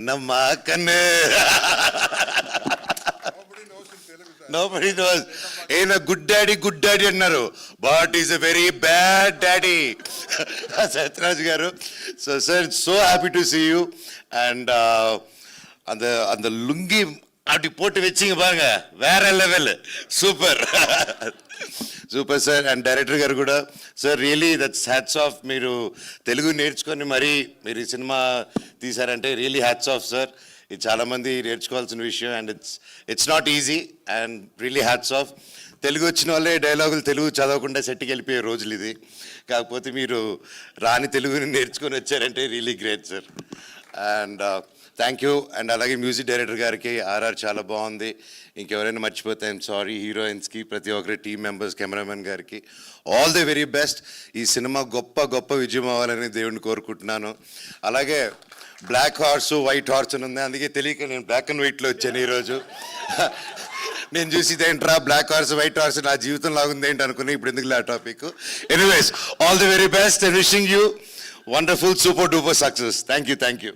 నమ్మ కన్ను no body nose ఈయన గుడ్ డాడీ గుడ్ డాడీ అన్నారు but is a very bad daddy Sathyaraj గారు so sir so happy to see you and அந்த அந்த லுங்கி அப்படி போட்டு வச்சிங்க பாருங்க வேற level super super sir and director గారు కూడా sir really that's hats off మీరు తెలుగు నేర్చుకొని మరీ మీరు ఈ సినిమా తీశారంటే రియలీ హ్యాట్స్ ఆఫ్ సార్ ఇది చాలామంది నేర్చుకోవాల్సిన విషయం and it's it's not easy and really hats off Telugu వచ్చిన వాళ్ళే డైలాగులు తెలుగు చదవకుండా సెట్కి వెళ్ళిపోయే రోజులు ఇది. కాకపోతే మీరు రాని తెలుగుని నేర్చుకొని వచ్చారంటే really great sir and thank you and అలాగే మ్యూజిక్ డైరెక్టర్ గారికి ఆర్ఆర్ చాలా బాగుంది. ఇంకెవరైనా మర్చిపోతే ఐమ్ సారీ హీరోయిన్స్కి ప్రతి ఒక్కరి టీం మెంబర్స్ కెమెరామెన్ గారికి. ఆల్ ది వెరీ బెస్ట్ ఈ సినిమా గొప్ప గొప్ప విజయం అవ్వాలని దేవుడిని కోరుకుంటున్నాను. అలాగే బ్లాక్ హార్స్ వైట్ హార్స్ అని ఉంది. అందుకే తెలియక నేను బ్లాక్ అండ్ వైట్లో వచ్చాను ఈరోజు. నేను చూసి ఏంట్రా బ్లాక్ హార్స్ వైట్ హార్స్ నా జీవితం లాగుంది ఏంటి అనుకుని ఇప్పుడు ఎందుకు ఆ topic anyways all the very best and wishing you wonderful super duper success thank you thank you